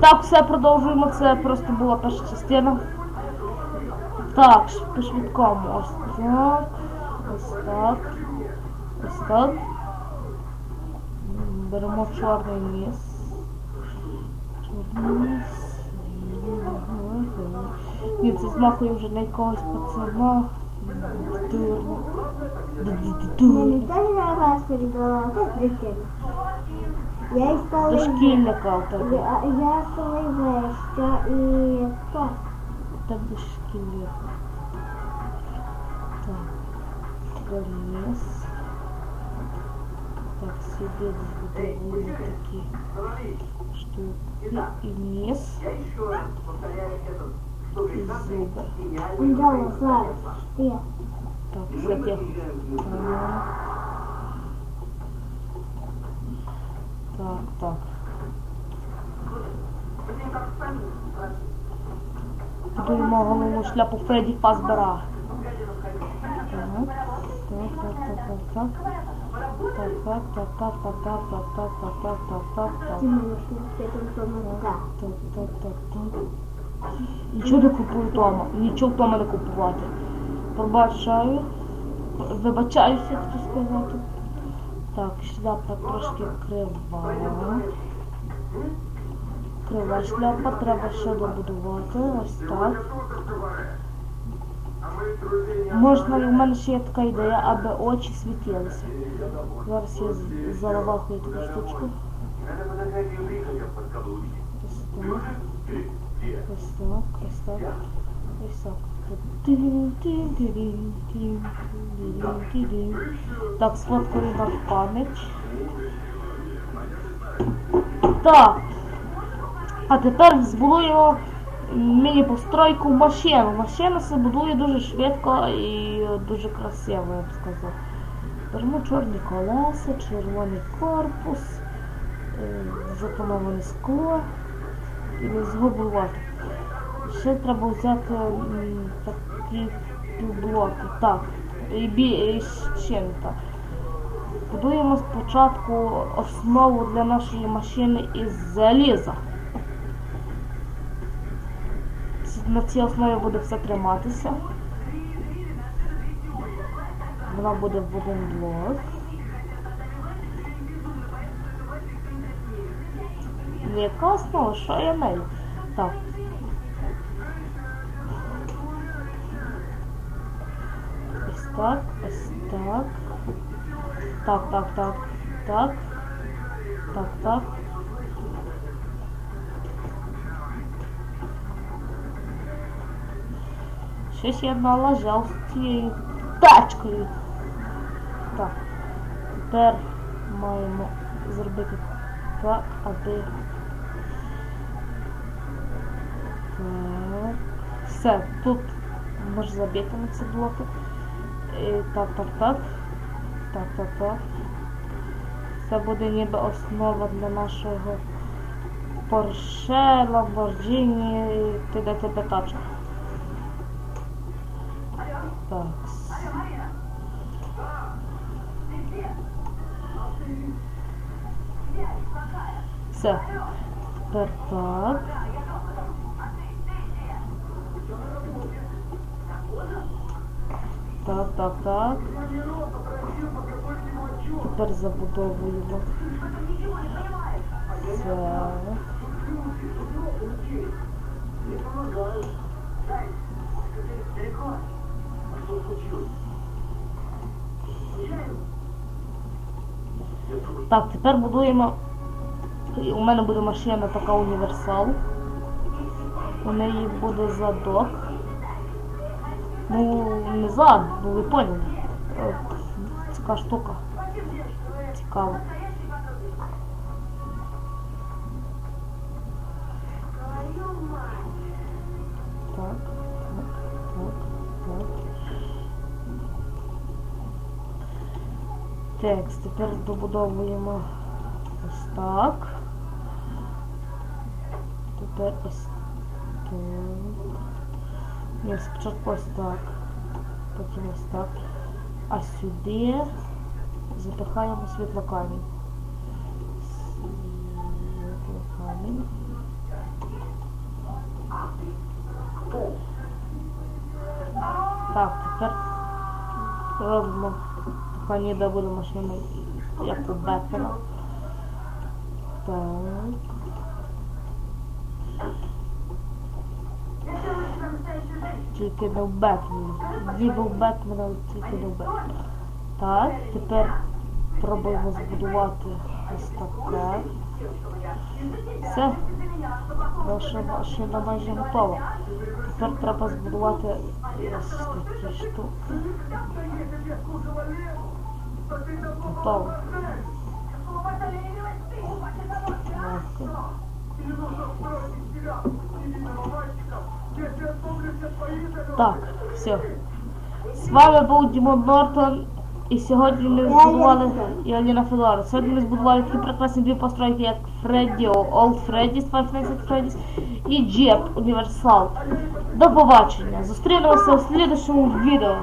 Так, все продовжуємо. Це просто була перша частина. Так, по швидкому. Ось так. Ось так. Ось так. Беремо чорний ніс. Чорний ніс. Ні, це змахує вже на якогось пацана. Дурно. Мені теж на раз передала дитину. Я їх Дошкільника в тебе. Я, я Соловейська і это. Та дошкільника. Так, поліс. Так, себе Такие такі штуки. И низ. И зубы. Да, знаю. Так, кстати. Так, так. Будуємо головну шляпу Фредді Фазбера. Так, так, так, так, так, так. Так, так, так, так, так, так, так, так, так, так, так, так, так. Так, так, так. Нічого не купую вдома. Нічого вдома не купувати. Пробачаю. Вибачаюся, хто сказати. Так, шляпа трошки крива. Крива шляпа, треба ще добудувати. Ось так. Можна, в мене ще є така ідея, аби очі світилися. Зараз я заливахую таку штучку. Ось так. Ось так, ось так, так. Так, на пам'ять. Так. А тепер збудуємо міні-постройку машину. Машина се будує дуже швидко і дуже красиво, я б сказав. Беремо чорні колеса, червоний корпус, е, скло і не згубувати. Ще треба взяти такі півблоки. Так, і, бі, не так. Будуємо спочатку основу для нашої машини із заліза. На цій основі буде все триматися. Вона буде в один блок. Яка основа? Що я нею? Так. Так, ось так. Так, так, так, так. Так, так. Щось я налажав з цією тачкою. Так. Тепер маємо зробити так, аби. Так. Все, тут можна забити на ці блоки. Так, так, так. Так, так, так. Це буде ніби основа для нашого Porsche, Lamborghini і т.д. т.п. тачок. Так. Все. Тепер так. Так, так, так. Тепер забудовуємо. Це. Так, тепер будуємо. У мене буде машина така універсал. У неї буде задок. Ну, не зад, ну ви поняли. Така штука. Цікава. Так, так, так, так. Текст. Тепер добудовуємо ось так. Тепер ось. Я спочатку ось так. Потім ось так. А сюди запихаємо світлокамінь. Світлокамінь. Так, тепер робимо Ханіда буде машину, як у Бекера. Так. Тільки в Бетмені. Ніби Бетмена, тільки не в Бетмені. Так, тепер пробуємо збудувати ось таке. Все. Наша машина майже готова. Тепер треба збудувати ось такі штуки. Готово. Легко. Так, все. З вами був Дімон Нортон. І сьогодні ми збудували і Аліна Федора. Сьогодні ми збудували такі прекрасні дві постройки, як Фредді, Old Freddy's, Five Nights Freddy's і Джеп Універсал. До побачення. Зустрінемося у слідчому відео.